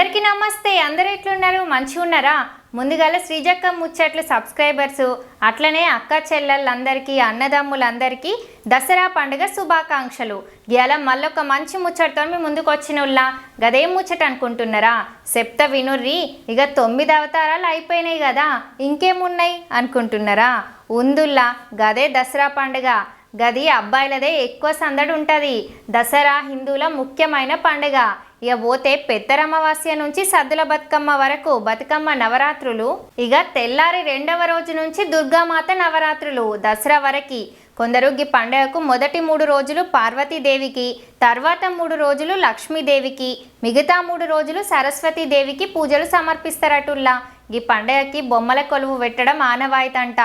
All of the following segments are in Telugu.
అందరికీ నమస్తే. అందరు ఎట్లున్నారు? మంచిగా ఉన్నారా? ముందుగాల శ్రీజక్క ముచ్చట్లు సబ్స్క్రైబర్స్ అట్లనే అక్క చెల్లెళ్ళందరికీ అన్నదమ్ములందరికీ దసరా పండుగ శుభాకాంక్షలు. ఇవాళ మళ్ళొక మంచి ముచ్చటతో మీ ముందుకు వచ్చినోళ్ళ గదేం ముచ్చట అనుకుంటున్నారా? సెప్త వినుర్రి ఇక తొమ్మిది అవతారాలు అయిపోయినాయి కదా ఇంకేమున్నాయి అనుకుంటున్నారా? ఉందుల్లా గదే దసరా పండుగ. గది అబ్బాయిలదే ఎక్కువ సందడి ఉంటుంది దసరా హిందువుల ముఖ్యమైన పండుగ. ఇక పోతే పెద్దరమావాస్య నుంచి సద్దుల బతుకమ్మ వరకు బతుకమ్మ నవరాత్రులు. ఇక తెల్లారి రెండవ రోజు నుంచి దుర్గామాత నవరాత్రులు దసరా వరకి. కొందరు ఈ పండుగకు మొదటి మూడు రోజులు పార్వతీదేవికి తర్వాత మూడు రోజులు లక్ష్మీదేవికి మిగతా మూడు రోజులు సరస్వతీదేవికి పూజలు సమర్పిస్తారటుల్లా. ఈ పండగకి బొమ్మల కొలువు పెట్టడం ఆనవాయితంట.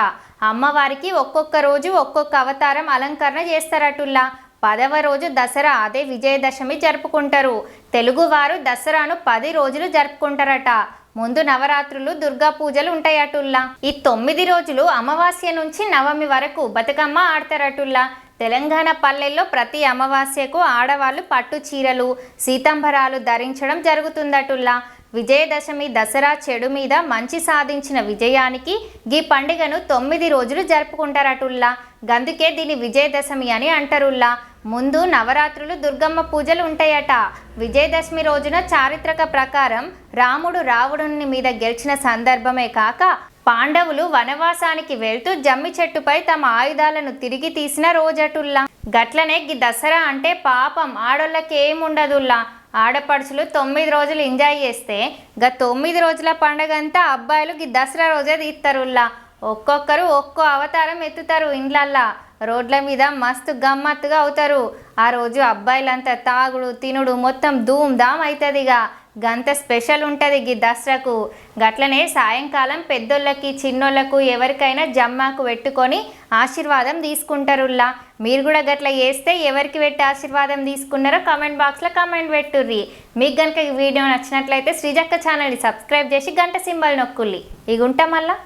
అమ్మవారికి ఒక్కొక్క రోజు ఒక్కొక్క అవతారం అలంకరణ చేస్తారటుల్లా. పదవ రోజు దసరా అదే విజయదశమి జరుపుకుంటారు. తెలుగువారు దసరాను పది రోజులు జరుపుకుంటారట. ముందు నవరాత్రులు దుర్గా పూజలు ఉంటాయటుల్లా. ఈ తొమ్మిది రోజులు అమావాస్య నుంచి నవమి వరకు బతుకమ్మ ఆడతారటుల్లా. తెలంగాణ పల్లెల్లో ప్రతి అమావాస్యకు ఆడవాళ్ళు పట్టు చీరలు సీతాంబరాలు ధరించడం జరుగుతుందటుల్లా. విజయదశమి దసరా చెడు మీద మంచి సాధించిన విజయానికి ఈ పండుగను తొమ్మిది రోజులు జరుపుకుంటారటుల్లా గందుకే దీని విజయదశమి అని అంటారుల్లా. ముందు నవరాత్రులు దుర్గమ్మ పూజలు ఉంటాయట. విజయదశమి రోజున చారిత్రక ప్రకారం రాముడు రావణుని మీద గెలిచిన సందర్భమే కాక పాండవులు వనవాసానికి వెళ్తూ జమ్మి చెట్టుపై తమ ఆయుధాలను తిరిగి తీసిన రోజటుల్లా గట్లనే గి దసరా అంటే పాపం ఆడోళ్ళకేముండదుల్లా. ఆడపడుచులు తొమ్మిది రోజులు ఎంజాయ్ చేస్తే గ తొమ్మిది రోజుల పండగ అంతా అబ్బాయిలు గి దసరా రోజే తీస్తారుల్లా ఒక్కొక్కరు ఒక్కో అవతారం ఎత్తుతారు ఇండ్లల్లా. రోడ్ల మీద మస్తు గమ్మత్తుగా అవుతారు. ఆ రోజు అబ్బాయిలంతా తాగుడు తినుడు మొత్తం ధూమ్ ధామ్ అవుతుందిగా గంత స్పెషల్ ఉంటుంది గి దసరాకు. గట్లనే సాయంకాలం పెద్దోళ్ళకి చిన్నోళ్ళకు ఎవరికైనా జమ్మాకు పెట్టుకొని ఆశీర్వాదం తీసుకుంటారుల్లా. మీరు కూడా గట్ల చేస్తే ఎవరికి పెట్టి ఆశీర్వాదం తీసుకున్నారో కామెంట్ బాక్స్లో కామెంట్ పెట్టుర్రి. మీకు కనుక ఈ వీడియో నచ్చినట్లయితే శ్రీజక్క ఛానల్ని సబ్స్క్రైబ్ చేసి గంట సింబల్ నొక్కుల్లి ఇగుంటా మళ్ళీ.